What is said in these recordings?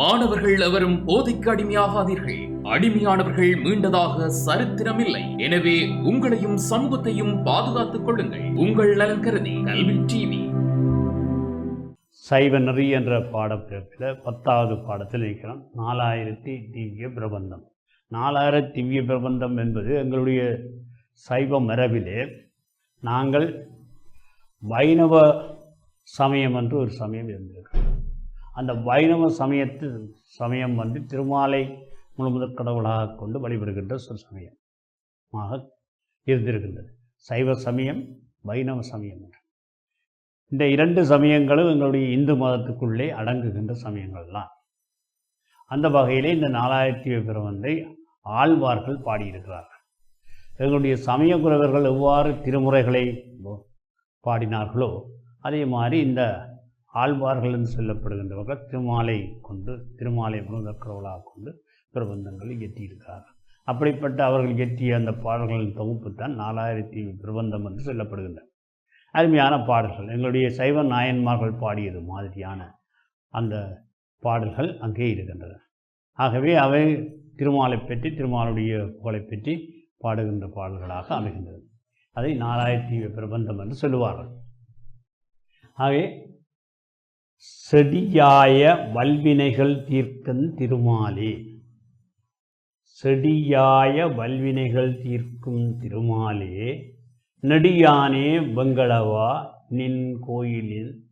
மாணவர்கள் எவரும் போதைக்கு அடிமையாகாதீர்கள். அடிமையானவர்கள் மீண்டதாக சரித்திரமில்லை. எனவே உங்களையும் சமூகத்தையும் பாதுகாத்துக் கொள்ளுங்கள். உங்கள் நலன் கருதி கல்வி டிவி. சைவ நெறி என்ற பாடப்பிரிவில் பத்தாவது பாடத்தில் இருக்கிறோம். நாலாயிரத்தி திவ்ய பிரபந்தம். நாலாயிரத்தி திவ்ய பிரபந்தம் என்பது எங்களுடைய சைவ மரபிலே நாங்கள் வைணவ சமயம் என்று ஒரு சமயம் இருந்தது. அந்த வைணவ சமயத்து சமயம் வந்து திருமாலை முழுமுதற் கடவுளாக கொண்டு வழிபடுகின்ற ஒரு சமயமாக இருந்திருக்கின்றது. சைவ சமயம் வைணவ சமயம் என்று. இந்த இரண்டு சமயங்களும் எங்களுடைய இந்து மதத்துக்குள்ளே அடங்குகின்ற சமயங்கள்லாம் அந்த வகையிலே இந்த நாலாயிரத்தி பிரபந்தை ஆழ்வார்கள் பாடியிருக்கிறார்கள். எங்களுடைய சமய குரவர்கள் எவ்வாறு திருமுறைகளை பாடினார்களோ அதே மாதிரி இந்த ஆழ்வார்கள் என்று சொல்லப்படுகின்றவர்கள் திருமாலை கொண்டு திருமாலை முழுதற்கரவளாக கொண்டு பிரபந்தங்களை இயற்றியிருக்கிறார்கள் அப்படிப்பட்ட அவர்கள் இயற்றிய அந்த பாடல்களின் தொகுப்பு தான் நாலாயிரத்தி பிரபந்தம் என்று சொல்லப்படுகின்றன. அருமையான பாடல்கள். எங்களுடைய சைவ நாயன்மார்கள் பாடியது மாதிரியான அந்த பாடல்கள் அங்கே இருக்கின்றன. ஆகவே அவை திருமாலை பற்றி திருமாலுடைய புகழை பற்றி பாடுகின்ற பாடல்களாக அமைகின்றது அதை நாலாயிரத்தி பிரபந்தம் என்று சொல்லுவார்கள். ஆகவே செடியாய வல்வினைகள் தீர்க்கன் திருமாலே. செடியாய வல்வினைகள் தீர்க்கும் திருமாலே. நெடியானே வெங்களவா நின் கோயிலின்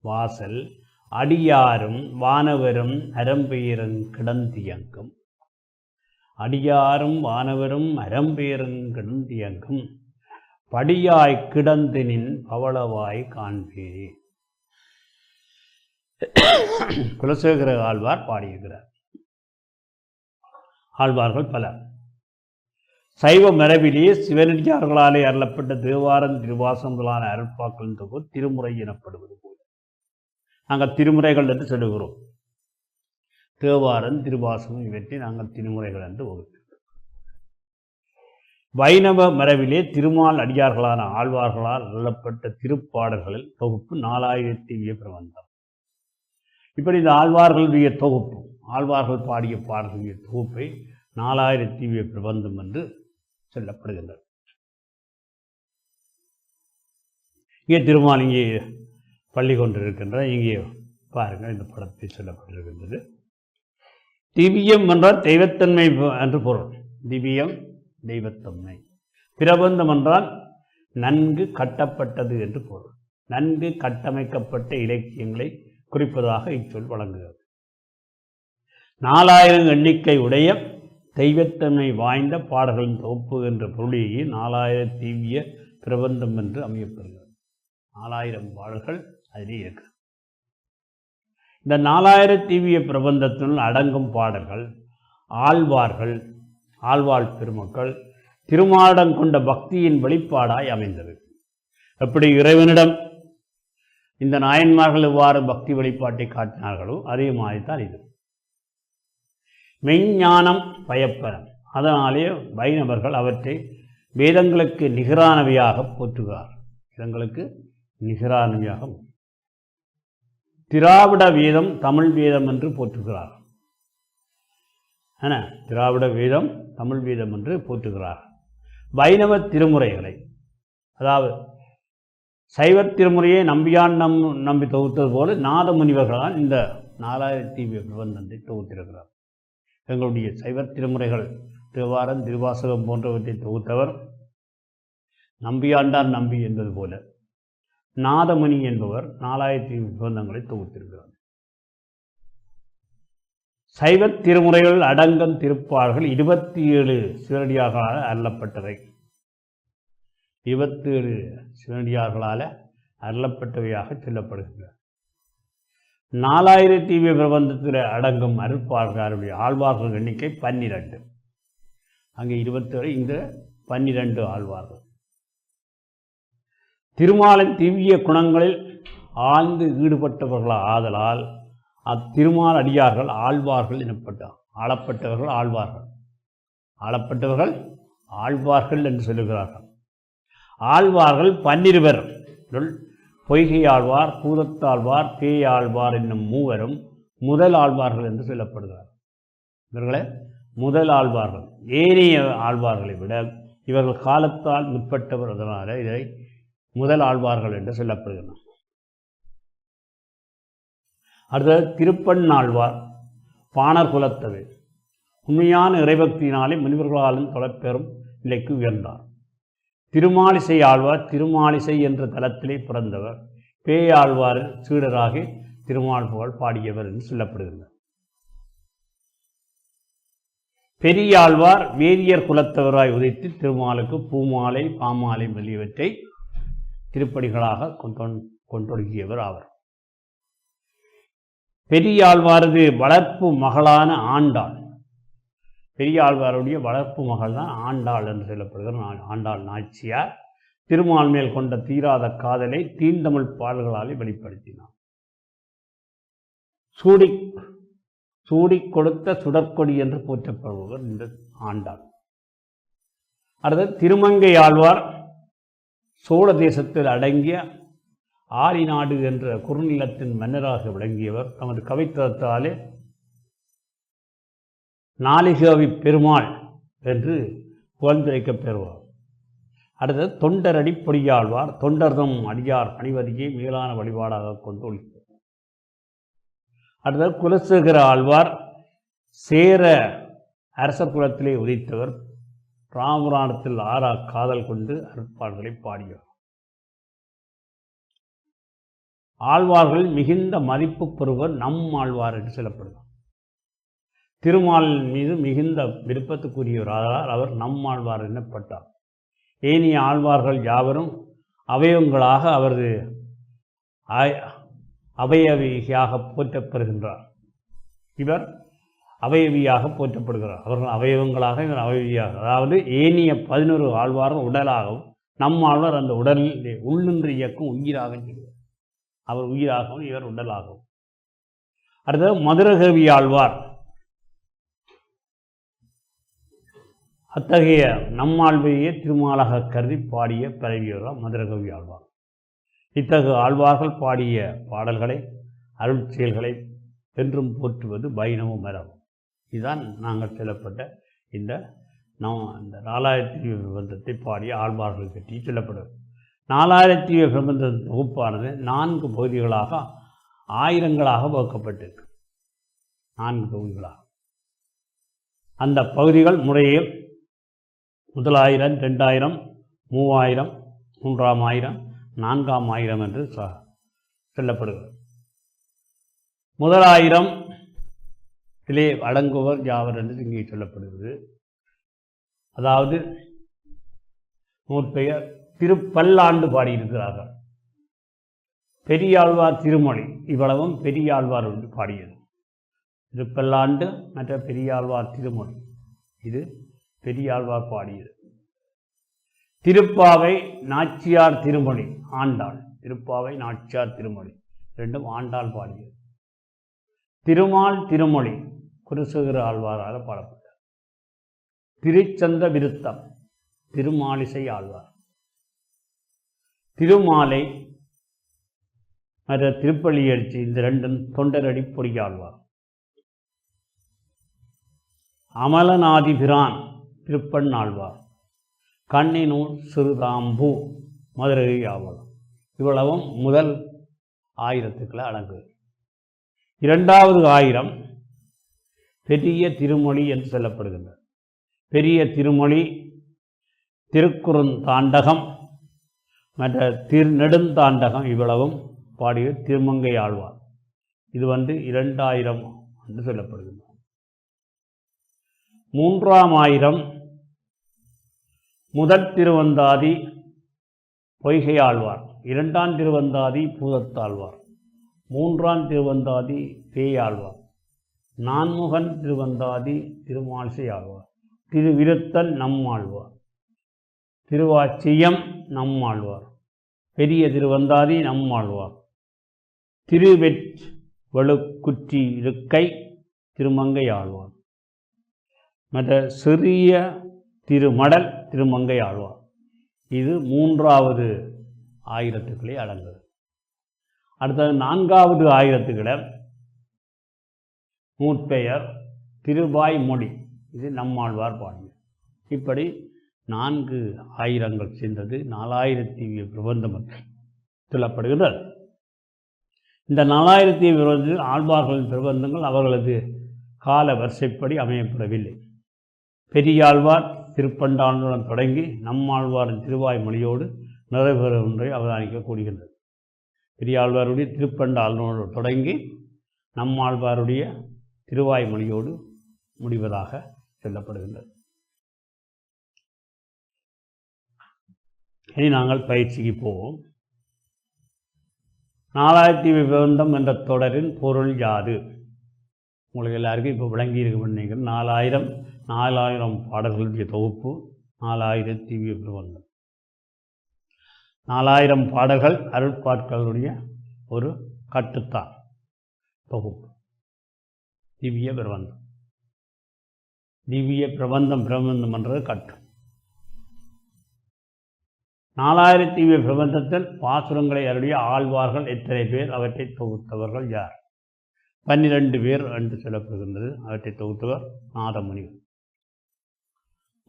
வாசல். அடியாரும் வானவரும் அறம்பெயரும் கிடந்தியங்கும். அடியாரும் வானவரும் அறம்பெயரும் கிடந்தியங்கும். படியாய் கிடந்து நின் பவளவாய் காண்பே குலசேகர ஆழ்வார் பாடியிருக்கிறார். ஆழ்வார்கள் பலர். சைவ மரபிலே சிவனடியார்களாலே அருளப்பட்ட தேவாரம் திருவாசங்களான முதலான அருட்பாக்களின் தொகுப்பு திருமுறை எனப்படுவது போல. நாங்கள் திருமுறைகள் என்று சொல்லுகிறோம். தேவாரம் திருவாசகம் இவற்றை நாங்கள் திருமுறைகள் என்று வகுப்பு வைணவ மரபிலே திருமால் அடியார்களான ஆழ்வார்களால் அருளப்பட்ட திருப்பாடல்களில் தொகுப்பு நாலாயிரத்தி பிரபந்தம் இப்படி இந்த ஆழ்வார்களுடைய தொகுப்பு ஆழ்வார்கள் பாடிய பாடல்களுடைய தொகுப்பை நாலாயிரத்தி பிரபந்தம் என்று சொல்லப்படுகின்றது. இங்கே திருமால் இங்கே பள்ளி கொண்டிருக்கின்ற இங்கே பாருங்கள் இந்த படத்தில் சொல்லப்பட்டிருக்கின்றது. திவ்யம் என்றால் தெய்வத்தன்மை என்று பொருள். திவ்யம் தெய்வத்தன்மை. பிரபந்தம் என்றால் நன்கு கட்டப்பட்டது என்று பொருள். நன்கு கட்டமைக்கப்பட்ட இலக்கியங்களை குறிப்பதாக இச்சொல் வழங்குகிறது. நாலாயிரம் எண்ணிக்கை உடைய தெய்வத்தன்மை வாய்ந்த பாடல்களின் தொகுப்பு என்ற பொருளிலேயே நாலாயிரம் தீவிய பிரபந்தம் என்று அமையப்படுகிறது நாலாயிரம் பாடல்கள் அதிலே இருக்கு. இந்த நாலாயிரம் தீவிய பிரபந்தத்தினுள் அடங்கும் பாடல்கள் ஆழ்வார்கள் ஆழ்வாள் பெருமக்கள் திருமாடம் கொண்ட பக்தியின் வெளிப்பாடாய் அமைந்தது. எப்படி இறைவனிடம் இந்த நாயன்மார்கள் எவ்வாறு பக்தி வழிபாட்டை காட்டினார்களோ அதே மாதிரி தான் இது. மெய்ஞானம் பயப்பரம் அதனாலே வைணவர்கள் அவற்றை வேதங்களுக்கு நிகரானவையாக போற்றுகிறார். வேதங்களுக்கு நிகரானவையாக திராவிட வேதம் தமிழ் வேதம் என்று போற்றுகிறார். என திராவிட வேதம் தமிழ் வேதம் என்று போற்றுகிறார். வைணவ திருமுறைகளை அதாவது சைவ திருமுறையை நம்பியான் நம் நம்பி தொகுத்தது போல நாத முனிவர்களால் இந்த நாலாயிரத்தி பிரபந்தத்தை தொகுத்திருக்கிறார். எங்களுடைய சைவ திருமுறைகள் திருவாரம் திருவாசகம் போன்றவற்றை தொகுத்தவர் நம்பியாண்டார் நம்பி என்பது போல நாதமணி என்பவர் நாலாயிரத்தி பிரபந்தங்களை தொகுத்திருக்கிறார். சைவ திருமுறைகள் அடங்கம் திருப்பார்கள். இருபத்தி ஏழு சிவரடியாக அள்ளப்பட்டவை. இருபத்தி சிவனடியார்களால் அருளப்பட்டவையாக சொல்லப்படுகின்றன. நாலாயிரத்தி பிரபந்தத்தில் அடங்கும் அருட்பார்களுடைய ஆழ்வார்கள் எண்ணிக்கை பன்னிரண்டு. அங்கே இருபத்தேழு இந்த பன்னிரண்டு ஆழ்வார்கள். திருமாலின் திவ்ய குணங்களில் ஆழ்ந்து ஈடுபட்டவர்கள் ஆதலால் அத்திருமால் அடியார்கள் ஆழ்வார்கள் எனப்பட்டார் ஆளப்பட்டவர்கள் ஆழ்வார்கள். ஆளப்பட்டவர்கள் ஆழ்வார்கள் என்று சொல்லுகிறார்கள். ஆழ்வார்கள் பன்னிருவர். பொய்கை ஆழ்வார் பூதத்தாழ்வார் பேயாழ்வார் என்னும் மூவரும் முதல் ஆழ்வார்கள் என்று சொல்லப்படுகிறார். இவர்களே முதல் ஆழ்வார்கள். ஏனைய ஆழ்வார்களை விட இவர்கள் காலத்தால் முற்பட்டவர் அதனால் இதை முதல் ஆழ்வார்கள் என்று சொல்லப்படுகிறார். அடுத்தது திருப்பண்ணாழ்வார் பாணர் குலத்தது. உண்மையான இறைபக்தியினாலே முனிவர்களாலும் தொலைப்பெறும் நிலைக்கு உயர்ந்தார். திருமாலிசை ஆழ்வார் திருமாலிசை என்ற தலத்திலே பிறந்தவர். பேயாழ்வார் சீடராகி திருமால் புகழ் பாடியவர் என்று சொல்லப்படுகிறது பெரியாழ்வார் வேதியர் குலத்தவராய் உதைத்து திருமாலுக்கு பூமாலை பாமாலை முதலியவற்றை திருப்படிகளாக கொண்டொழுகியவர் ஆவர். பெரியாழ்வாரது வளர்ப்பு மகளான ஆண்டாள். பெரியாழ்வாருடைய வளர்ப்பு மகள் தான் ஆண்டாள் என்று சொல்லப்படுகிற ஆண்டாள் நாச்சியார். திருமால் மேல் கொண்ட தீராத காதலை தீண்டமிழ் பாடல்களாலே வெளிப்படுத்தினார். சூடி சூடிக் கொடுத்த சுடற்கொடி என்று போற்றப்படுபவர் இந்த ஆண்டாள். அடுத்து திருமங்கை ஆழ்வார் சோழ தேசத்தில் அடங்கிய ஆரிநாடு என்ற குறுநிலத்தின் மன்னராக விளங்கியவர். தமது கவித்துவத்தாலே நாளிகாவி பெருமாள் என்று புகழ்ந்துரைக்கப் பெறுவார். அடுத்தது தொண்டரடி பொடியாழ்வார் தொண்டர்தம் அடியார் பணிவதியை மேலான வழிபாடாக கொண்டு ஒழிப்பார். அடுத்தது குலசேகர ஆழ்வார் சேர அரசர் குலத்திலே உதித்தவர் ராமபுராணத்தில் ஆறா காதல் கொண்டு அருட்பாடுகளை பாடியவர். ஆழ்வார்கள் மிகுந்த மதிப்பு பெறுவர் நம் ஆழ்வார் என்று சொல்லப்படுவார். திருமால் மீது மிகுந்த விருப்பத்துக்குரியவராக அவர் நம்மாழ்வார் எனப்பட்டார். ஏனிய ஆழ்வார்கள் யாவரும் அவயவங்களாக அவரது அவயவியாக போற்றப்படுகின்றார். இவர் அவயவியாக போற்றப்படுகிறார். அவர்கள் அவயவங்களாக இவர் அவயவியாக. அதாவது ஏனிய பதினொரு ஆழ்வார்கள் உடலாகவும் நம் ஆழ்வார் அந்த உடலில் உள்ளின்று இயக்கும் உயிராக அவர் உயிராகவும் இவர் உடலாகவும். அடுத்தது மதுரகவி ஆழ்வார். அத்தகைய நம்மாழ்வையே திருமாலாக கருதி பாடிய பிறவியோர் மதுரகவி ஆழ்வார். இத்தகு ஆழ்வார்கள் பாடிய பாடல்களை அருள் செயல்களை என்றும் போற்றுவது வைணவ மரம் இதுதான் நாங்கள் சொல்லப்பட்ட இந்த நம் இந்த நாலாயிரத்தி பிரபந்தத்தை பாடிய ஆழ்வார்கள் பற்றி சொல்லப்படுவது. நாலாயிரத்தி பிரபந்த தொகுப்பானது நான்கு பகுதிகளாக ஆயிரங்களாக வகுக்கப்பட்டிருக்கு. நான்கு தொகுதிகளாக அந்த பகுதிகள் முறையில் முதலாயிரம் ரெண்டாயிரம் மூவாயிரம் மூன்றாம் ஆயிரம் நான்காம் ஆயிரம் என்று சொல்லப்படுகிறது. முதலாயிரம் இதிலே அடங்குவர் யாவர் என்று இங்கே சொல்லப்படுகிறது. அதாவது நூற்பெயர் திருப்பல்லாண்டு பாடியிருக்கிறார்கள். பெரியாழ்வார் திருமொழி இவ்வளவும் பெரியாழ்வார் என்று பாடியது. திருப்பல்லாண்டு மற்ற பெரியாழ்வார் திருமொழி. இது பெரியாழ்வார் பாடியது. திருப்பாவை நாச்சியார் திருமொழி ஆண்டாள். திருப்பாவை நாச்சியார் திருமொழி ரெண்டும் ஆண்டாள் பாடியது. திருமால் திருமொழி குருசுகர ஆழ்வாராக பாடப்பட்டார் திருச்சந்த விருத்தம் திருமாலிசை ஆழ்வார். திருமாலை மற்ற திருப்பள்ளி எழுச்சி இந்த ரெண்டும் தொண்டரடி பொறியாழ்வார். அமலநாதிபிரான் திருப்பண்ணாழ்வார். கண்ணினூர் சிறுதாம்பு மதுரை ஆவலம் இவ்வளவும் முதல் ஆயிரத்துக்களை அடங்குது. இரண்டாவது ஆயிரம் பெரிய திருமொழி என்று சொல்லப்படுகின்றது. பெரிய திருமொழி திருக்குறுந்தாண்டகம் மற்ற திரு நெடுந்தாண்டகம் இவ்வளவும் பாடிய திருமங்கை ஆழ்வார். இது வந்து இரண்டாயிரம் என்று சொல்லப்படுகின்றது. மூன்றாம் ஆயிரம் முதல் திருவந்தாதி பொய்கை ஆழ்வார் இரண்டாம் திருவந்தாதி பூதத்தாழ்வார். மூன்றாம் திருவந்தாதி பேயாழ்வார். நான்முகன் திருவந்தாதி திருமால்சை ஆழ்வார் திருவிருத்தல் நம்மாழ்வார். திருவாச்சியம் நம்மாழ்வார். பெரிய திருவந்தாதி நம்மாழ்வார். திருவெற் வலுக்குற்றி இருக்கை திருமங்கை ஆழ்வார் மற்ற சிறிய திருமடல் திருமங்கை ஆழ்வார். இது மூன்றாவது ஆயிரத்துக்களே அடங்குது. அடுத்தது நான்காவது ஆயிரத்துக்களை நூற்பெயர் திருவாய் மொழி இது நம்மாழ்வார் பாடிய இப்படி நான்கு ஆயிரங்கள் சேர்ந்தது நாலாயிரத்தி பிரபந்தம் என்று சொல்லப்படுகிறது இந்த நாலாயிரத்தி பிரபந்தத்தில் ஆழ்வார்களின் பிரபந்தங்கள் அவர்களது கால வரிசைப்படி அமையப்படவில்லை. பெரியாழ்வார் திருப்பண்டாண்டுடன் தொடங்கி நம்மாழ்வாரின் திருவாய்மொழியோடு நிறைவேற ஒன்றை அவதானிக்கக்கூடியது பெரியாழ்வாருடைய திருப்பண்டாளனோடு தொடங்கி நம்மாழ்வாருடைய திருவாய்மொழியோடு முடிவதாக சொல்லப்படுகின்றது. இனி நாங்கள் பயிற்சிக்கு போவோம். நாலாயிரத்தி விபந்தம் என்ற தொடரின் பொருள் யாது? உங்களுக்கு எல்லாருக்கும் இப்போ விளங்கி இருக்கும் நீங்கள் நாலாயிரம் நாலாயிரம் பாடல்களுடைய தொகுப்பு நாலாயிரத்தி பிரபந்தம் நாலாயிரம் பாடல்கள் அருட்பாட்களுடைய ஒரு கட்டுத்தான் தொகுப்பு. திவ்ய பிரபந்தம். திவ்ய பிரபந்தம் பிரபந்தம் என்றது கட்டு. நாலாயிரத்தி திவ்ய பிரபந்தத்தில் பாசுரங்களை அருடைய ஆழ்வார்கள் எத்தனை பேர் அவற்றை தொகுத்தவர்கள் யார்? பன்னிரண்டு பேர் என்று சொல்லப்படுகின்றது அவற்றை தொகுத்தவர் நாதமுனிவர்.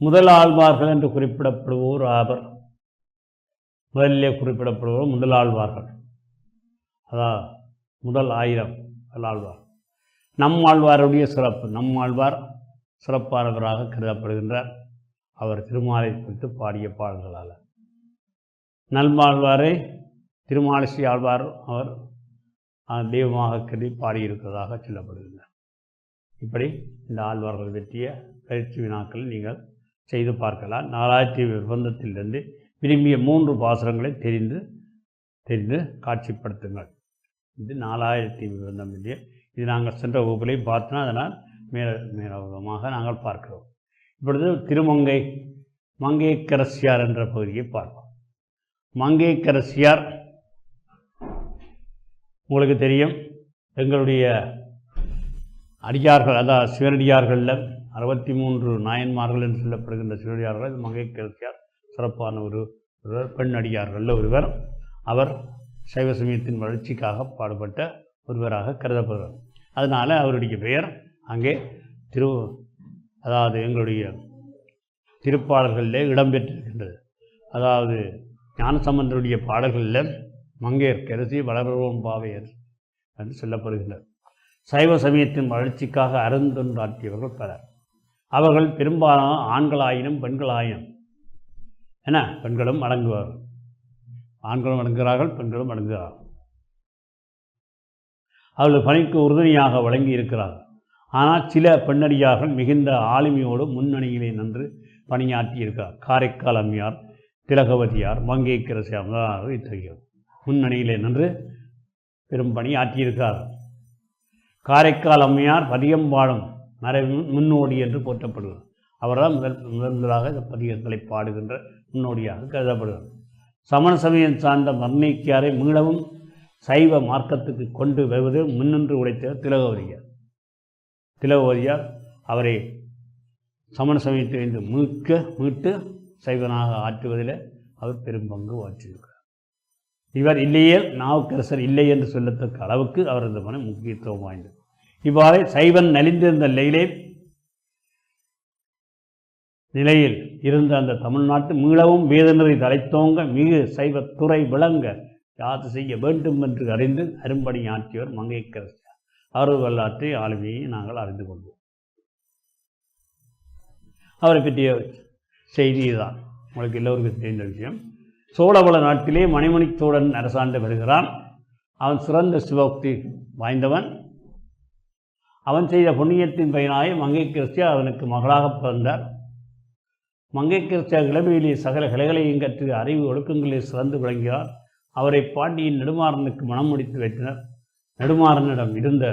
முதல் ஆழ்வார்கள் என்று குறிப்பிடப்படுவோர் ஆவர் முதலிலே குறிப்பிடப்படுவோர் முதல் ஆழ்வார்கள் அதான் முதல் ஆயிரம் ஆழ்வார். நம் ஆழ்வாருடைய சிறப்பு நம்மாழ்வார் சிறப்பானவராக கருதப்படுகின்றார். அவர் திருமாலை குறித்து பாடிய பாடல்களால். நல்மாழ்வாரை திருமாலிசி ஆழ்வார் அவர் தெய்வமாக கருதி பாடியிருக்கிறதாக சொல்லப்படுகின்றார். இப்படி இந்த ஆழ்வார்கள் வெற்றிய பயிற்சி வினாக்கள் நீங்கள் செய்து பார்க்கலாம். நாலாயிரத்தி விபந்தத்திலிருந்து விரும்பிய மூன்று பாசுரங்களை தெரிந்து தெரிந்து காட்சிப்படுத்துங்கள். இது நாலாயிரத்தி நிர்பந்தம் இல்லையா. இது நாங்கள் சென்ற வகுப்புலையும் பார்த்தோன்னா அதனால் மேல மேலோகமாக நாங்கள் பார்க்கிறோம். இப்பொழுது திருமங்கை மங்கைக்கரசியார் என்ற பகுதியை பார்ப்போம். மங்கைக்கரசியார் உங்களுக்கு தெரியும். எங்களுடைய அடியார்கள் அதாவது சிவனடியார்களில் அறுபத்தி மூன்று நாயன்மார்கள் என்று சொல்லப்படுகின்ற சிவனடியார்கள் இது மங்கைக்கரசியார் சிறப்பான ஒரு ஒருவர் பெண் அடியார்களில் ஒருவர். அவர் சைவ சமயத்தின் வளர்ச்சிக்காக பாடுபட்ட ஒருவராக கருதப்படுகிறார் அதனால் அவருடைய பெயர் அங்கே திரு அதாவது எங்களுடைய திருப்பாடல்களிலே இடம்பெற்றிருக்கின்றது. அதாவது ஞானசம்பந்தருடைய பாடல்களில் மங்கையர் கரசி வளர்வோம் பாவையர் என்று சொல்லப்படுகின்றது. சைவ சமயத்தின் வளர்ச்சிக்காக அருந்தொன்றாற்றியவர்கள் பலர். அவர்கள் பெரும்பாலான ஆண்களாயினும் பெண்களாயினும். என பெண்களும் அடங்குவார்கள் ஆண்களும் அடங்குகிறார்கள் பெண்களும் அடங்குகிறார்கள் அவர்கள் பணிக்கு உறுதுணையாக வழங்கி இருக்கிறார்கள் ஆனால் சில பெண்ணடியார்கள் மிகுந்த ஆளுமையோடு முன்னணியிலே நின்று பணியாற்றி இருக்கிறார். காரைக்கால் அம்மையார் திலகவதியார் மங்கைக்கரசி அமரார் இத்தகையோர் முன்னணியிலே நின்று பெரும் பணி ஆற்றியிருக்கிறார் காரைக்கால் அம்மையார் பதியம்பாடும் மறை முன்னோடி என்று போற்றப்படுகிறார் அவர்தான் முதல் முதல் முதலாக இந்த பதிகங்களை பாடுகின்ற முன்னோடியாக கருதப்படுகிறார் சமண சமயம் சார்ந்த மர்ணிக்கியாரை மீளவும் சைவ மார்க்கத்துக்கு கொண்டு வருவது முன்னின்று உழைத்த திலகவதியார். திலகவதியார் அவரை சமண சமயத்திலிருந்து மீட்க மீட்டு சைவனாக ஆற்றுவதில் அவர் பெரும் பங்கு ஆற்றியிருக்கிறார் இவர் இல்லையே நாவுக்கரசர் இல்லை என்று சொல்லத்தக்க அளவுக்கு அவரது மன முக்கியத்துவம் வாய்ந்தது. இவ்வாறு சைவன் நலிந்திருந்த நிலையிலே நிலையில் இருந்த அந்த தமிழ்நாட்டு மீளவும் வேதநெறி தலைத்தோங்க மிகு சைவத்துறை விளங்க யாது செய்ய வேண்டும் என்று அறிந்து அரும்பணி ஆற்றியவர் மங்கைக்கரசர். அவரது வரலாற்றை ஆளுமையை நாங்கள் அறிந்து கொள்வோம். அவரை பற்றிய செய்தி தான் உங்களுக்கு எல்லோருக்கும் தெரிந்த விஷயம். சோழவள நாட்டிலே மணிமணி சோழன் அரசாண்டு வருகிறான். அவன் சிறந்த சிவபக்தி வாய்ந்தவன். அவன் செய்த புண்ணியத்தின் பயனாய் மங்கை கிறிஸ்தியா அவனுக்கு மகளாக பிறந்தார். மங்கை கிறிஸ்தியா இளமையிலே சகல கலைகளையும் கற்று அறிவு ஒழுக்கங்களில் சிறந்து விளங்கினார். அவரை பாண்டியின் நெடுமாறனுக்கு மனம் முடித்து வைத்தனர். நெடுமாறனிடம் இருந்த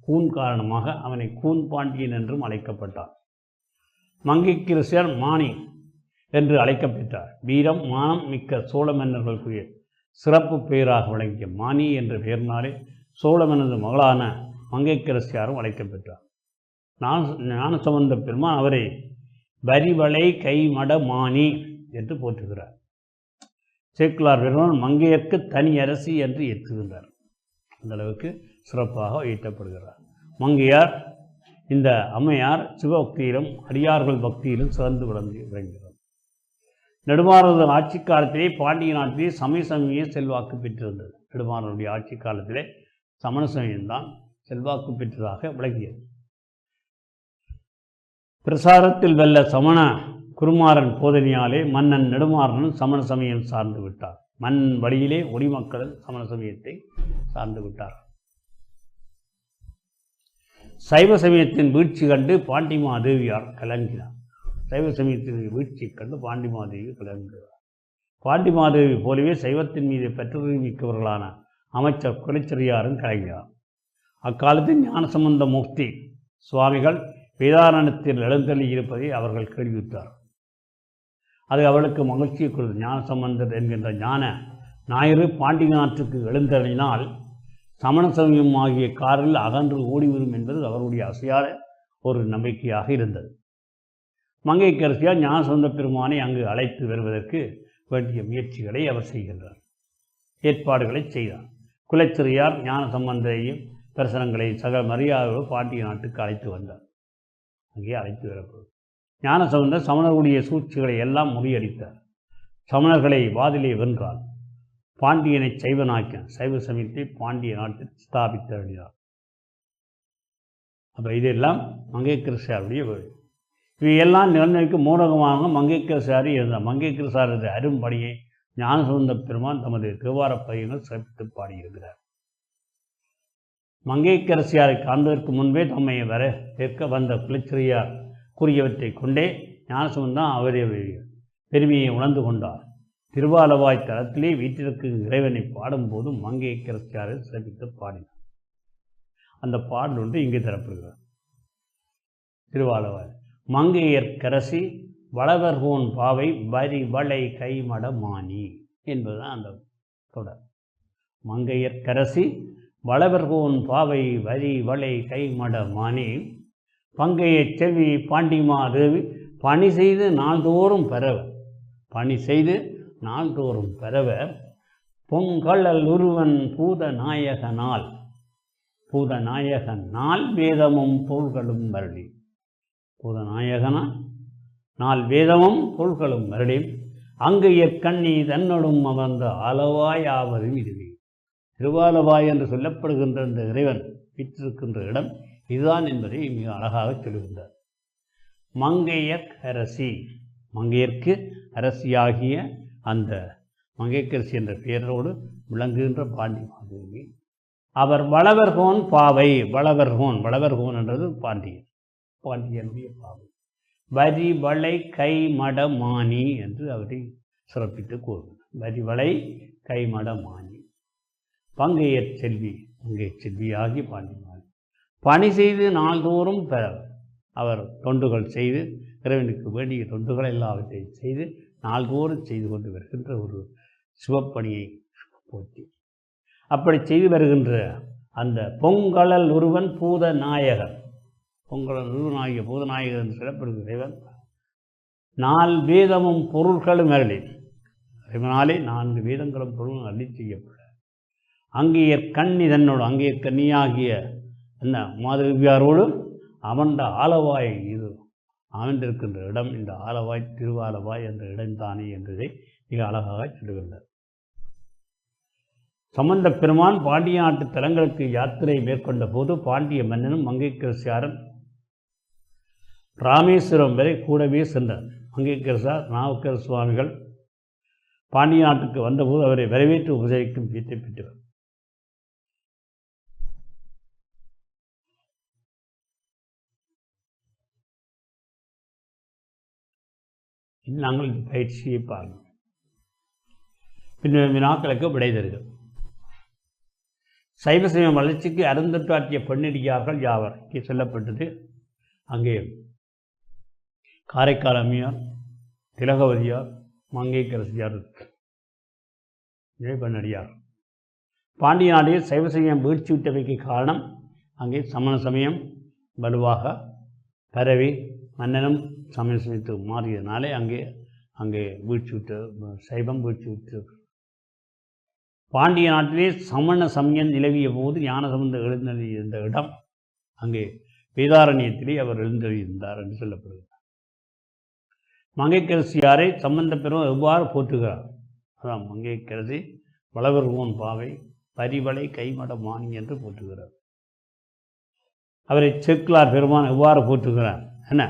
கூன் காரணமாக அவனை கூன் பாண்டியன் என்றும் அழைக்கப்பட்டார். மங்கைக்கரசியார் மானி என்று அழைக்கப்பட்டார். வீரம் மானம் மிக்க சோழ மன்னர்களுக்குரிய சிறப்பு பெயராக விளங்கிய மானி என்ற பெயர்னாலே சோழமன்னது மகளான மங்கைக்கரசியாரும் அழைக்கப்பெற்றார். ஞான சம்பந்த பெருமான் அவரை வரிவளை கைமட மாணி என்று போற்றுகிறார். சேக்குலார் பெருமான் மங்கையர்க்கு தனி அரசி என்று ஏற்றுகின்றார் அந்த அளவுக்கு சிறப்பாக ஈட்டப்படுகிறார் மங்கையார் இந்த அம்மையார் சிவபக்தியிலும் அடியார்கள் பக்தியிலும் சிறந்து விளங்கி விளங்குகிறார். நெடுமாறனது ஆட்சி காலத்திலே பாண்டிய நாட்டிலே சமய சமய செல்வாக்கு பெற்றிருந்தது. நெடுமாறனுடைய ஆட்சி காலத்திலே சமண சமயம்தான் செல்வாக்கு பெற்றதாக விளங்கியது. பிரசாரத்தில் வெல்ல சமண குருமாறன் போதனையாலே மன்னன் நெடுமாறனும் சமண சமயம் சார்ந்து விட்டார். மண் வழியிலே ஒடிமக்கள் சமண சமயத்தை சார்ந்து விட்டார். சைவ சமயத்தின் வீழ்ச்சி கண்டு பாண்டிமாதேவியார் கலங்கினார். சைவ சமயத்தின் வீழ்ச்சி கண்டு பாண்டிமாதேவி கலங்குகிறார். பாண்டிமாதேவி போலவே சைவத்தின் மீது பெற்றோரை மிக்கவர்களான அமைச்சர் குலச்சிறியாரும் கலங்கினார். அக்காலத்தில் ஞானசம்பந்த முக்தி சுவாமிகள் வேதாரணத்தில் எழுந்தள்ளி இருப்பதை அவர்கள் கேள்வித்தார் அது அவளுக்கு மகிழ்ச்சியை கொடுத்து ஞானசம்பந்தர் என்கின்ற ஞான ஞாயிறு பாண்டிநாற்றுக்கு எழுந்தள்ளினால் சமண சமயம் ஆகிய காரில் அகன்று ஓடிவிடும் என்பது அவருடைய அசையாத ஒரு நம்பிக்கையாக இருந்தது. மங்கைக்கரசியார் ஞானசந்த பெருமானை அங்கு அழைத்து வருவதற்கு வேண்டிய முயற்சிகளை அவர் செய்கின்றார். ஏற்பாடுகளை செய்தார். குலச்சிறியார் ஞான சம்பந்தரையும் தரிசனங்களை சக மரியாதையோடு பாண்டிய நாட்டுக்கு அழைத்து வந்தார். அங்கே அழைத்து வரப்படும் ஞானசம்பந்தர் சமணர்களுடைய சூழ்ச்சிகளை எல்லாம் முறியடித்தார். சமணர்களை வாதிலே வென்றார். பாண்டியனை சைவனாக்க சைவ சமயத்தை பாண்டிய நாட்டில் ஸ்தாபித்து அருளினார் அப்போ இதெல்லாம் மங்கைக்கரசாருடைய வழி இவையெல்லாம் நிலைநிலைக்கு மூலகமாக மங்கைக்கரசாரி இருந்தார். மங்கைக்கரசாரது அரும்படியை ஞானசுந்த பெருமான் தமது திருவாரப் பையங்கள் சிறப்பித்து பாடியிருக்கிறார். மங்கைக்கரசியாரை காண்பதற்கு முன்பே தம்மை வர கேட்க வந்த குலச்சிறியார் கூறியவற்றை கொண்டே ஞானசமன் தான் அவரே பெருமையை உணர்ந்து கொண்டார். திருவாலவாய் தளத்திலே வீட்டிற்கு இறைவனை பாடும்போது மங்கைக்கரசியாரை சிறப்பித்து பாடினார். அந்த பாடல் ஒன்று இங்கே தரப்படுகிறார் திருவாலவாய் மங்கையர் கரசி வளவர்கோன் பாவை வரி வளை கைமட மானி என்பதுதான் அந்த தொடர். மங்கையர் கரசி வளவர்கோன் பாவை வரி வளை கைமட மானே. பங்கைய செவி பாண்டிமாதேவி பணி செய்து நாள்தோறும் பெறவ பணி செய்து நாள்தோறும் பெறவ பொங்கலல் உருவன் பூத நாயகனால் பூத நாயகன் நாள் வேதமும் பொருள்களும் மருளி. பூத நாயகனா நாள் வேதமும் பொருள்களும் மருளி. அங்கு எக்கண்ணி தன்னடும் அமர்ந்த அளவாயாவதும் இதுவே திருவாலவாய் என்று சொல்லப்படுகின்ற இந்த இறைவன் வீற்றிருக்கின்ற இடம் இதுதான் என்பதை மிக அழகாக சொல்லுகின்றார். மங்கையர் அரசி மங்கையர்க்கு அரசியாகிய அந்த மங்கையக்கரசி என்ற பெயரோடு விளங்குகின்ற பாண்டி மாதேவி. அவர் வளவர்கோன் பாவை வளவர்கோன் வளவர்கோன் என்றது பாண்டியன் பாண்டியனுடைய பாவை. வரி வளை கை மட மானி என்று அவரை சிறப்பித்து கூறுகிறார் வரி வளை கை மட மானி. பங்கையர் செல்வி பங்கைய செல்வியாகி பாண்டிமான் பணி செய்து நாள்தோறும் பெற அவர் தொண்டுகள் செய்து இறைவனுக்கு வேண்டிய தொண்டுகள் எல்லாவற்றையும் செய்து நாள்தோறும் செய்து கொண்டு வருகின்ற ஒரு சிவப்பணியை போற்றி. அப்படி செய்து வருகின்ற அந்த பொங்கலல் ஒருவன் பூத நாயகர் பொங்கலல் ஒருவனாகிய பூதநாயகர் என்று சிறப்பிற்கு இறைவன். நால் வேதமும் பொருள்களும் அருளி இறைவனாலே நான்கு வேதங்களும் பொருளும் அள்ளி செய்யும் அங்கேய கண்ணி தன்னோடு அங்கேய கன்னியாகிய என்ன மாதவியாரோடு அமர்ந்த ஆலவாய் இது. அமைந்திருக்கின்ற இடம் இந்த ஆலவாய் திருவாலவாய் என்ற இடம்தானே என்பதை மிக அழகாக சொல்லுகின்றார். சம்பந்த பெருமான் பாண்டிய நாட்டு தலங்களுக்கு யாத்திரை மேற்கொண்ட போது பாண்டிய மன்னனும் மங்கைக்கரசியாரன் ராமேஸ்வரம் வரை கூடவே சென்றார் மங்கைக்கரசார் நாவுக்கர சுவாமிகள் பாண்டிய நாட்டுக்கு வந்தபோது அவரை வரவேற்று உபசரிக்கும் வீட்டை பெற்றவர். நாங்கள் இந்த பயிற்சியை பாருங்கள் பின்னர் வினாக்களுக்கு விடை தருகிறது சைவ சைவ வளர்ச்சிக்கு அருந்தட்டாற்றிய பெண்ணடியார்கள் யாவர்? இங்கே சொல்லப்பட்டது அங்கே காரைக்கால் அம்மையார் திலகவதியார் மங்கைக்கரசியார் பெண்ணடியார் பாண்டிய நாட்டில் சைவ சமயம் வீழ்ச்சி விட்டவைக்கு காரணம் அங்கே சமண சமயம் வலுவாக பரவி மன்னனும் சமய செய்து மாறியதுனாலே அங்கே அங்கே வீழ்ச்சி விட்டு சைவம் வீழ்ச்சி விட்டு பாண்டிய நாட்டிலே சமண சமயம் நிலவிய போது ஞானசம்பந்த எழுந்தருளிய இடம் அங்கே வேதாரண்யத்திலே அவர் எழுந்தறிந்தார் என்று சொல்லப்படுகிறார் மங்கைக்கரசியாரை சம்பந்த பெரும் எவ்வாறு போற்றுகிறார்? அதான் மங்கைக்கரசி வளவர்கோன் பாவை பரிவளை கைமட மானி என்று போற்றுகிறார். அவரை செக்குலார் பெருமான் எவ்வாறு போற்றுகிறார்? என்ன?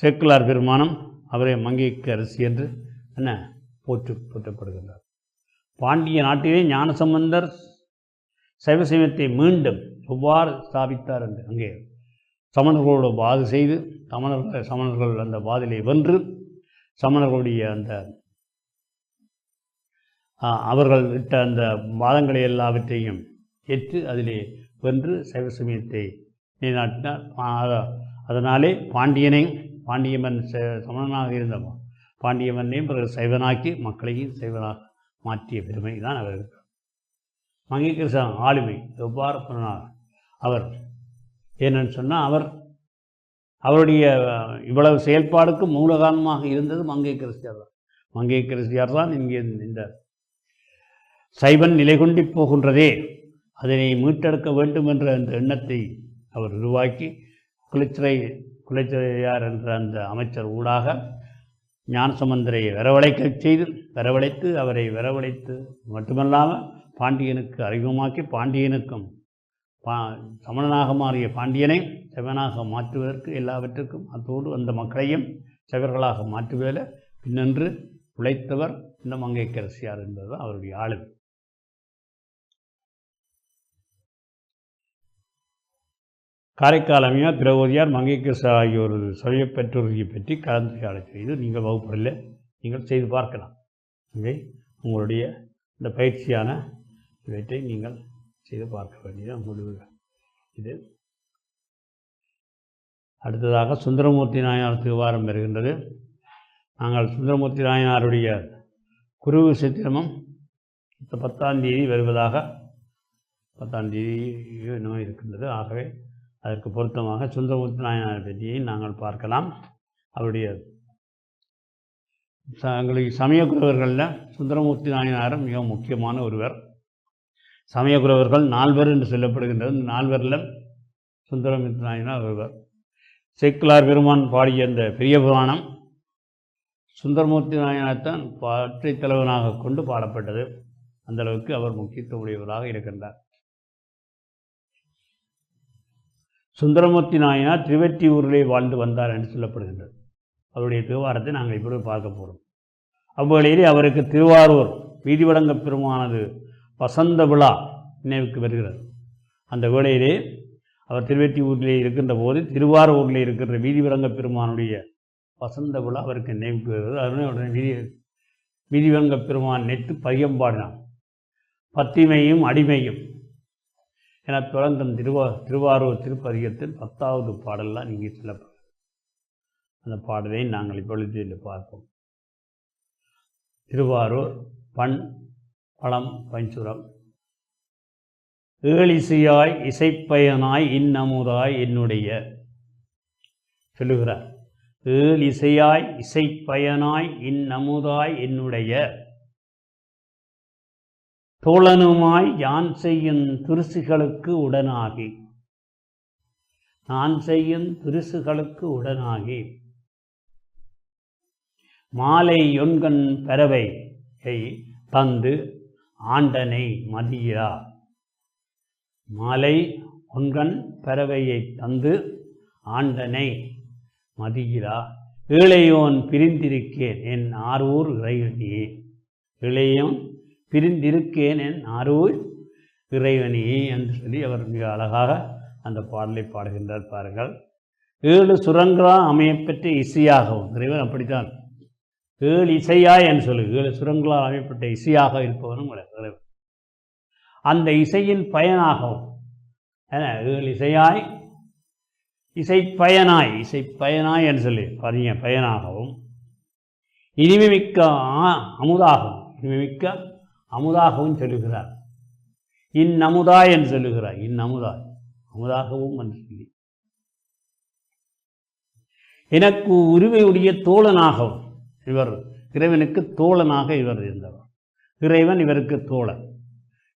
செக்குலார் பெருமானம் அவரை மங்கைக்கரசி என்று என்ன போற்று போற்றப்படுகின்றார். பாண்டிய நாட்டிலே ஞானசம்பந்தர் சைவ சைவத்தை மீண்டும் எவ்வாறு ஸ்தாபித்தார் என்று அங்கே சமணர்களோடு பாது செய்து சமணர்கள் சமணர்கள் அந்த பாதிலை வென்று சமணர்களுடைய அந்த அவர்கள் இட்ட அந்த வாதங்களை எல்லாவற்றையும் ஏற்று அதிலே வென்று சைவ சமயத்தை நிலைநாட்டினார். அதனாலே பாண்டியனை பாண்டியமன் ச- சமணனாக இருந்த பாண்டியமன்னையும் பிறகு சைவனாக்கி மக்களையும் சைவனாக மாற்றிய பெருமை தான் அவர். மங்கை கிருஷ்ணன் ஆளுமை எவ்வாறு பண்ணார் அவர் ஏனென்னு சொன்னால் அவர் அவருடைய இவ்வளவு செயல்பாடுக்கு மூல காரணமாக இருந்தது மங்கை கிறிஸ்தியார் தான் மங்கை கிறிஸ்தியார் தான் இங்கே இந்த சைவன் நிலை கொண்டு போகின்றதே அதனை மீட்டெடுக்க வேண்டும் என்ற அந்த எண்ணத்தை அவர் உருவாக்கி குளிச்சிறை குளிச்சிறையார் என்ற அந்த அமைச்சர் ஊடாக ஞானசமுந்தரை வரவழைக்கச் செய்து வரவழைத்து அவரை வரவழைத்து மட்டுமல்லாமல் பாண்டியனுக்கு அறிமுகமாக்கி பாண்டியனுக்கும் பா சமணனாக மாறிய பாண்டியனை செவனாக மாற்றுவதற்கு எல்லாவற்றுக்கும் அத்தோடு அந்த மக்களையும் செவர்களாக மாற்றுவதில் பின்னன்று உழைத்தவர் இந்த மங்கைக்கரசியார் என்பது அவருடைய ஆளுமை. காரைக்கால் அம்மையார் திரௌபதியார் மங்கைக்கரசர் ஆகியோர் சமய பெற்றோர்களை பற்றி கலந்துரையாடல் செய்து நீங்கள் வகுப்பறையில் நீங்கள் செய்து பார்க்கலாம். இங்கே உங்களுடைய இந்த பயிற்சியான இவற்றை நீங்கள் செய்து பார்க்க வேண்டியது உங்களுடைய இது அடுத்ததாக சுந்தரமூர்த்தி நாயனார் திருவாரம் வருகின்றது. நாங்கள் சுந்தரமூர்த்தி நாயனாருடைய குருவு சித்திரமும் பத்தாம் தேதி வருவதாக பத்தாம் தேதி இன்னும் இருக்கின்றது. ஆகவே அதற்கு பொருத்தமாக சுந்தரமூர்த்தி நாயனார் பற்றியை நாங்கள் பார்க்கலாம். அவருடைய ச- எங்களுக்கு சமயக்குறவர்களில் சுந்தரமூர்த்தி நாயனாரும் மிக முக்கியமான ஒருவர். சமயக்குறவர்கள் நால்வர் என்று சொல்லப்படுகின்றது. இந்த நால்வரில் சுந்தரமூர்த்தி நாயனார் ஒருவர். சேக்கிலார் பெருமான் பாடிய இந்த பெரிய புராணம் சுந்தரமூர்த்தி நாயனார்தான் பாற்றை தலைவனாக கொண்டு பாடப்பட்டது. அந்த அளவுக்கு அவர் முக்கியத்துவம் உடையவராக இருக்கின்றார். சுந்தரமூர்த்தி நாயனார் திருவெற்றியூரிலே வாழ்ந்து வந்தார் என்று சொல்லப்படுகின்றது. அவருடைய விவகாரத்தை நாங்கள் இப்பொழுது பார்க்க போகிறோம் அவ்வளையிலே அவருக்கு திருவாரூர் வீதிவடங்க பெருமானது வசந்த விழா நினைவுக்கு வருகிறது. அந்த வேளையிலே அவர் திருவெற்றியூரிலே இருக்கின்ற போது திருவாரூரில் இருக்கின்ற வீதிவரங்க பெருமானுடைய வசந்த விழா அவருக்கு நினைவுக்கு வருகிறது. அதனுடைய உடனே வீதி வீதிவரங்க பெருமான் நெட்டு பையம் பாடினான் பத்திமையும் அடிமையும் என தொடங்கும் திருவா திருவாரூர் திருப்பதிகத்தின் பத்தாவது பாடல்லாம் நீங்கள் சொல்லப்படும். அந்த பாடலை நாங்கள் இப்பொழுது இன்று பார்ப்போம். திருவாரூர் பண் பழம் பஞ்சுரம் ஏழிசையாய் இசைப்பயனாய் இன்னமுதாய் என்னுடைய சொல்லுகிறார். ஏழ் இசையாய் இசைப்பயனாய் இன்னமுதாய் என்னுடைய தோழனுமாய் யான் செய்யும் துரிசுகளுக்கு உடனாகி. நான் செய்யும் துரிசுகளுக்கு உடனாகி. மாலை ஒன்கண் பறவையை தந்து ஆண்டனை மதியா மாலை ஒன்கண் பறவையை தந்து ஆண்டனை மதிகிறா ஏழையோன் பிரிந்திருக்கேன் என் ஆரூர் இறைவனியே இளையோன் பிரிந்திருக்கேன் என் ஆரூர் இறைவனே என்று சொல்லி அவர் மிக அழகாக அந்த பாடலை பாடுகின்றார் பாருங்கள். ஏழு சுரங்களா அமையப்பெற்ற இசையாகவும் இறைவன் அப்படித்தான். ஏழு இசையாய் என்று சொல்லு ஏழு சுரங்களால் அமைப்பட்ட இசையாக இருப்பவனும் இறைவன். அந்த இசையின் பயனாகவும் என ஏழு இசையாய் இசை பயனாய் இசை பயனாய் என்று சொல்லி பதிய பயனாகவும் இனிமைமிக்க மிக்க அமுதாகவும் இனிமைமிக்க அமுதாகவும் சொல்லுகிறார். அமுதா என்று சொல்லுகிறார். இந்நமுதாய் அமுதாகவும் என்று சொல்லி எனக்கு உருவையுடைய தோழனாகவும் இவர் இறைவனுக்கு தோழனாக இவர் இருந்தவர். இறைவன் இவருக்கு தோழன்.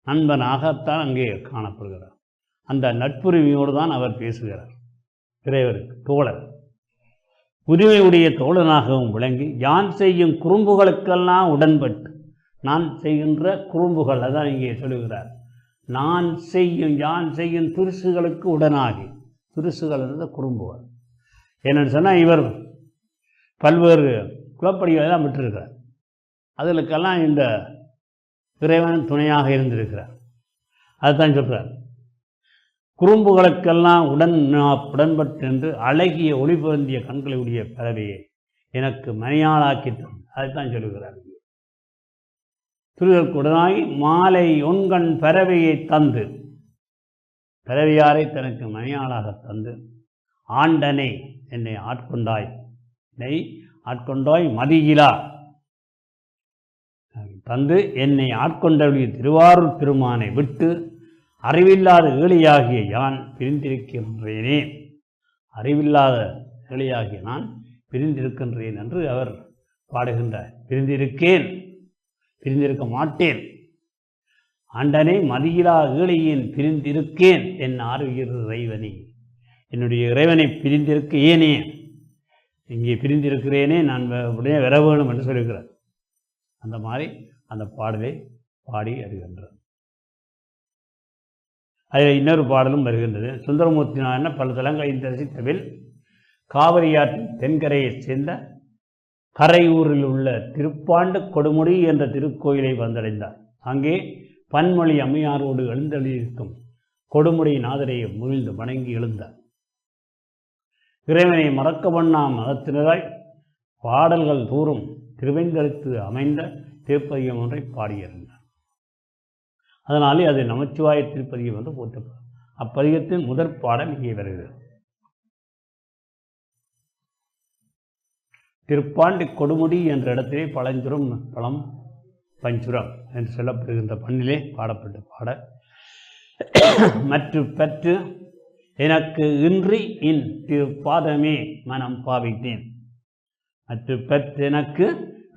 நண்பனாகத்தான் அங்கே காணப்படுகிறார். அந்த நட்புரிமையோடு தான் அவர் பேசுகிறார். இறைவருக்கு தோழர் உரிமையுடைய தோழனாகவும் விளங்கி யான் செய்யும் குறும்புகளுக்கெல்லாம் உடன்பட்டு நான் செய்கின்ற குறும்புகள் அதான் இங்கே சொல்லுகிறார். நான் செய்யும் யான் செய்யும் துரிசுகளுக்கு உடனாகி துரிசுகள் இருந்த குறும்புகள். என்னென்னு சொன்னால் இவர் பல்வேறு குலப்படிகளை தான் விட்டிருக்கிறார். அதுகளுக்கெல்லாம் இந்த இறைவன் துணையாக இருந்திருக்கிறார். அதுதான் சொல்கிறார் குறும்புகளுக்கெல்லாம் உடன் உடன்பட்டு என்று அழகிய ஒளி பொருந்திய கண்களுடைய பறவையை எனக்கு மணியாளாக்கி தரும். அதைத்தான் சொல்லுகிறார் திருதற்கு உடனாகி மாலை ஒன்கண் பறவையை தந்து. பறவையாரை தனக்கு மணியாளாக தந்து ஆண்டனை என்னை ஆட்கொண்டாய் என்னை ஆட்கொண்டாய் மதியிலா? தந்து என்னை ஆட்கொண்டவழிய திருவாரூர் பெருமானை விட்டு அறிவில்லாத ஏழையாகிய யான் பிரிந்திருக்கின்றேனே? அறிவில்லாத ஏழையாகிய நான் பிரிந்திருக்கின்றேன் என்று அவர் பாடுகின்றார். பிரிந்திருக்கேன் பிரிந்திருக்க மாட்டேன். ஆண்டனை மதியிலா ஏழையின் பிரிந்திருக்கேன் என் ஆறுகிற இறைவனே. என்னுடைய இறைவனை பிரிந்திருக்க ஏனே? இங்கே பிரிந்திருக்கிறேனே நான் வ- உடனே வர வேணும் என்று சொல்லியிருக்கிறார் அந்த மாதிரி அந்த பாடலை பாடி அறிகின்றார். அதில் இன்னொரு பாடலும் வருகின்றது. சுந்தரமூர்த்தி நாயன பல தலங்களை தரிசித்தவில் காவிரியாற்றின் தென்கரையைச் சேர்ந்த கரையூரில் உள்ள திருப்பாண்டு கொடுமுடி என்ற திருக்கோயிலை வந்தடைந்தார். அங்கே பன்மொழி அம்மையாரோடு எழுந்தளியிருக்கும் கொடுமுடி நாதரையை முழிந்து வணங்கி எழுந்தார். இறைவனை மறக்க பண்ணா மதத்தினராய் பாடல்கள் தூறும் திருவேந்தெழுத்து அமைந்த திருப்பதிகம் ஒன்றை பாடியிருந்தார். அதனாலே அது நமச்சிவாய திருப்பதியம் என்று போற்றப்படும். அப்பதிகத்தின் முதற் பாடல் இங்கே வருகிறது. திருப்பாண்டி கொடுமுடி என்ற இடத்திலே பழஞ்சுரம் பழம் பஞ்சுரம் என்று சொல்லப்படுகின்ற பண்ணிலே பாடப்பட்ட பாட. மற்ற பெற்று எனக்கு இன்றி இன் திருப்பாதமே மனம் பாவித்தேன். மற்ற பெற்றெனக்கு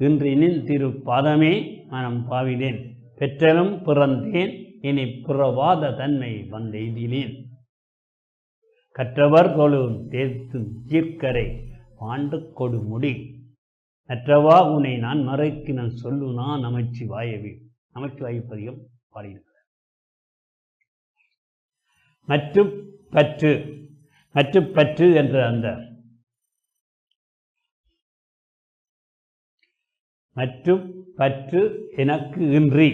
இன்று நின் திருப்பாதமே மனம் பாவிட்டேன் பெற்றலும் பிறந்தேன் இனி பிறவாத தன்மை வந்தெய்தினேன். கற்றவர் தொழும் தேர்த்தும் தீர்க்கரை பாண்டு கொடுமுடி நற்றவா உன்னை நான் மறைக்கின சொல்லு நான் அமைச்சு வாயவி அமைச்சு வாய்ப்பதிகம் பாடியிருக்கிறார். மற்ற பற்று மற்ற பற்று என்ற அந்த மற்றும் பற்று எனக்கு இன்றி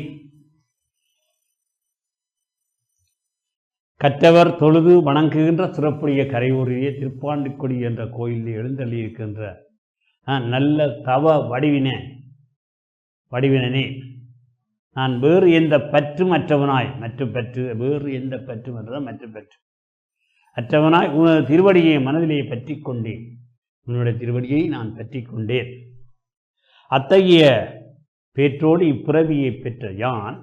கற்றவர் தொழுது வணங்குகின்ற சிறப்புடைய கரையூரிலே திருப்பாண்டிக்குடி என்ற கோயிலில் எழுந்தள்ளியிருக்கின்ற நல்ல தவ வடிவினே வடிவினனே. நான் வேறு எந்த பற்றும் அற்றவனாய் மற்ற பற்று வேறு எந்த பற்று என்றதான் மற்ற பற்று. அற்றவனாய் உனது திருவடியை மனதிலே பற்றி கொண்டேன் உன்னுடைய திருவடியை நான் பற்றி கொண்டேன் அத்தகைய பேற்றோடு இப்பிறவியை பெற்ற யான்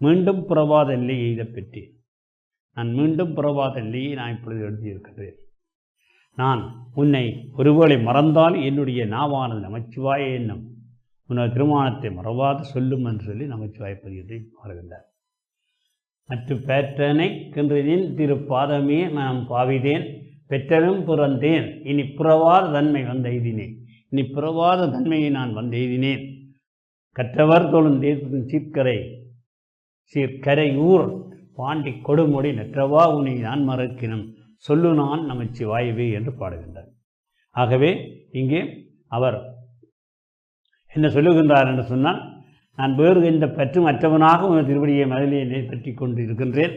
மீண்டும் புறவாத நிலையை எய்தப் பெற்றேன் நான் மீண்டும் புறவாத நிலையை நான் இப்பொழுது எழுதியிருக்கிறேன். நான் உன்னை ஒருவேளை மறந்தால் என்னுடைய நாவானது நமச்சிவாய என்னும் உன்னோட திருமணத்தை மறவாது சொல்லும் என்று சொல்லி நமச்சிவாய பதியத்தை பாடுகின்றார். மற்ற பேற்றனை கின்றனின் திருப்பாதமே நான் பாவிதேன் பெற்றலும் பிறந்தேன். இனி புறவாத தன்மை வந்தெய்தினேன் இனி புறவாத தன்மையை நான் வந்தெய்தினேன் கற்றவர் தோழும் தேசத்தின் சீர்க்கரை சீர்கரை ஊர் பாண்டி கொடுமுடி நெற்றவா உன்னை நான் மறக்கினும். சொல்லு நான் நமச்சிவாயவே என்று பாடுகின்றார். ஆகவே இங்கே அவர் என்ன சொல்லுகின்றார் என்று சொன்னால் நான் வேறு இந்த பற்று அற்றவனாக உன் திருவடியை மதிலே பற்றி கொண்டு இருக்கின்றேன்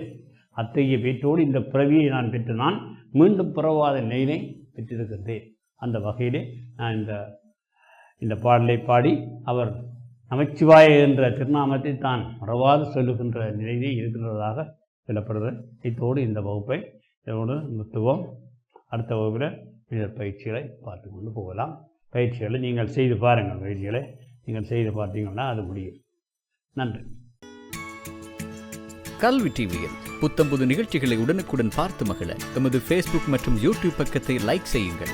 அத்தகைய பேற்றோடு இந்த பிறவியை நான் பெற்று நான் மீண்டும் பிறவாத நிலையினை பெற்றிருக்கின்றேன். அந்த வகையிலே நான் இந்த இந்த பாடலை பாடி அவர் நமச்சிவாய என்ற திருநாமத்தை தான் மறவாது சொல்லுகின்ற நிலையிலே இருக்கின்றதாக சொல்லப்படுகிறது. இத்தோடு இந்த வகுப்பை இதோடு நிறுத்துவோம். அடுத்த வகுப்பில் இந்த பயிற்சிகளை பார்த்து கொண்டு போகலாம். பயிற்சிகளை நீங்கள் செய்து பாருங்கள். பயிற்சிகளை நீங்கள் செய்து பார்த்தீங்கன்னா அது முடியும். நன்றி. கல்வி டிவியில் புத்தம்புது நிகழ்ச்சிகளை உடனுக்குடன் பார்த்து மகிழ எமது ஃபேஸ்புக் மற்றும் யூடியூப் பக்கத்தை லைக் செய்யுங்கள்.